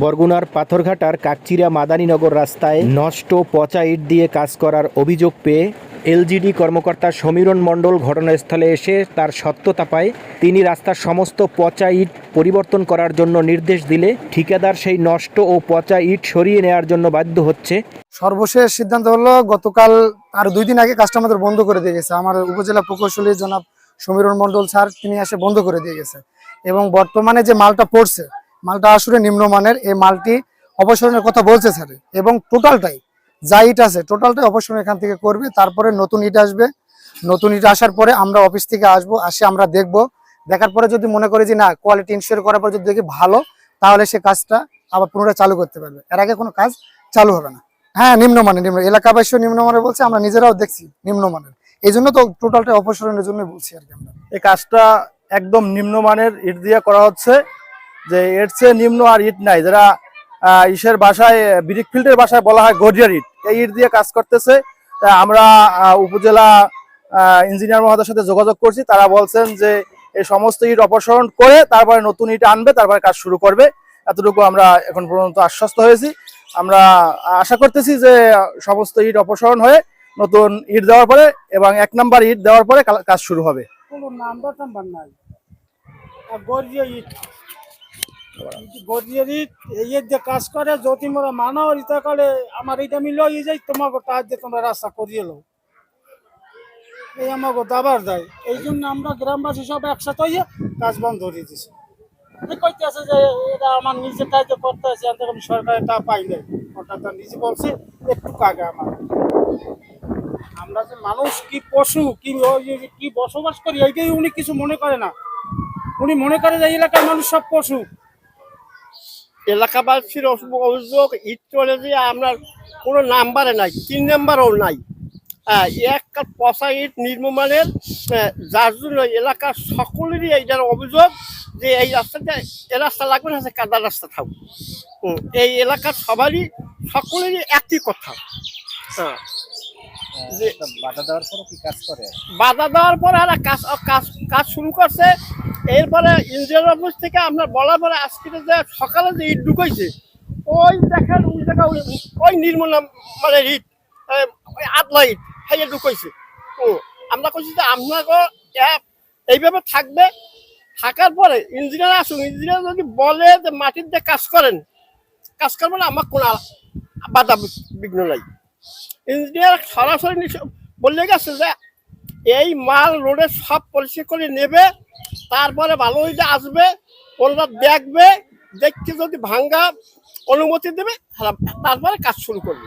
বরগুনার পাথরঘাটার কাকচিরা মাদানীনগর রাস্তায় নষ্ট পচা ইট দিয়ে কাজ করার অভিযোগ পেয়ে এলজিডি কর্মকর্তা সমীরণ মণ্ডল ঘটনাস্থলে এসে তার সত্যতা পায়। তিনি রাস্তার সমস্ত পচা ইট পরিবর্তন করার জন্য নির্দেশ দিলে ঠিকাদার সেই নষ্ট ও পচা ইট সরিয়ে নেওয়ার জন্য বাধ্য হচ্ছে। সর্বশেষ সিদ্ধান্ত হলো, গতকাল আর দুই দিন আগে কাজটা বন্ধ করে দিয়ে গেছে। আমার উপজেলা প্রকৌশলী জনাব সমীরণ মণ্ডল স্যার, তিনি এসে বন্ধ করে দিয়ে গেছে। এবং বর্তমানে যে মালটা পড়ছে মালটা আসলে নিম্নমানের, এই মালটি অপসারণের কথা বলছে স্যার। এবং টোটালটাই, যা ইট আছে, টোটালটাই অপসারণ এখান থেকে করবে। তারপরে নতুন ইট আসবে। নতুন ইট আসার পরে আমরা অফিস থেকে আসব, আসে আমরা দেখব। দেখার পরে যদি মনে করি যে না কোয়ালিটি ইনশিওর করার পর যদি দেখি ভালো, তাহলে সে কাজটা আবার পুনরায় চালু করতে পারবে। এর আগে কোনো কাজ চালু হবে না। হ্যাঁ নিম্নমানের, নিম্ন এলাকাবাসীও নিম্নমানের বলছে, আমরা নিজেরাও দেখছি নিম্নমানের। এই জন্য তো টোটালটা অপসারণের জন্য বলছি আর কি আমরা। এই কাজটা একদম নিম্নমানের ইট দিয়ে করা হচ্ছে। যে এর চেয়ে নিম্ন আর ইট নাই। যারা ইসের বাসায় ব্রিক ফিল্ডের বাসায় বলা হয় গর্জিয়ার ইট এই ইট দিয়ে কাজ করতেছে। আমরা উপজেলা ইঞ্জিনিয়ার মহোদয়ের সাথে যোগাযোগ করছি। তারা বলছেন যে এই সমস্ত ইট অপসারণ করে তারপরে নতুন ইট আনবে, তারপরে কাজ শুরু করবে। এতটুকু আমরা এখন পর্যন্ত আশ্বস্ত হয়েছি। আমরা আশা করতেছি যে সমস্ত ইট অপসারণ হয়ে নতুন ইট দেওয়ার পরে এবং এক নাম্বার ইট দেওয়ার পরে কাজ শুরু হবে। কোনো নাম্বার নাই। গরিয়া ইট এই দিয়ে কাজ করে মানা আমার লই যাই, তোমাকে তোমরা রাস্তা করিয়ে এই আমাকে দাবার দেয়। এই জন্য আমরা গ্রামবাসী সব একসাথে কাজ বন্ধ যে এটা আমার তা পাই বলছে, একটু আমার। আমরা যে মানুষ, কি পশু, কি কি বসবাস করি, এইটাই উনি কিছু মনে করে না। উনি মনে করে যে এলাকার মানুষ সব পশু। এলাকাবাসীর অভিযোগ চলে যে আপনার কোনো নাম্বারে নাই তিন নাম্বারও নাই। এক পচা ইট নির্মমানের যার জন্য এলাকার সকলেরই এইটার অভিযোগ যে এই রাস্তাটা এ রাস্তা লাগবে না সে কাদা রাস্তা থাকুক। হুম, এই এলাকার সবারই সকলেরই একই কথা। হ্যাঁ। বাধা দেওয়ার পর কি কাজ করে? বাধা দেওয়ার পরে আর কাজ কাজ কাজ শুরু করছে। এরপরে ইঞ্জিনিয়ার অফিস থেকে আমরা বলার পরে আজকে যে সকালে যে ইট ঢুকাইছে, ওই দেখেন ওই জায়গা ওই নির্মূল মানে ইট আদলা ইট খাইয়ে ঢুকাইছে। ও, আমরা কইছি যে আপনাকে এইভাবে থাকবে। থাকার পরে ইঞ্জিনিয়ার আসুন, ইঞ্জিনিয়ার যদি বলে যে মাটির দিয়ে কাজ করেন, কাজ করবেন আমার কোনো বাধা বিঘ্ন নাই। ইঞ্জিনিয়ার সরাসরি বলে গেছে যে এই মাল রোডে সব পরিষ্কার করে নেবে তারপরে ভালো হইলে আসবে ওনারা দেখবে, দেখতে যদি ভাঙ্গা অনুমতি দেবে, তারপরে কাজ শুরু করবে।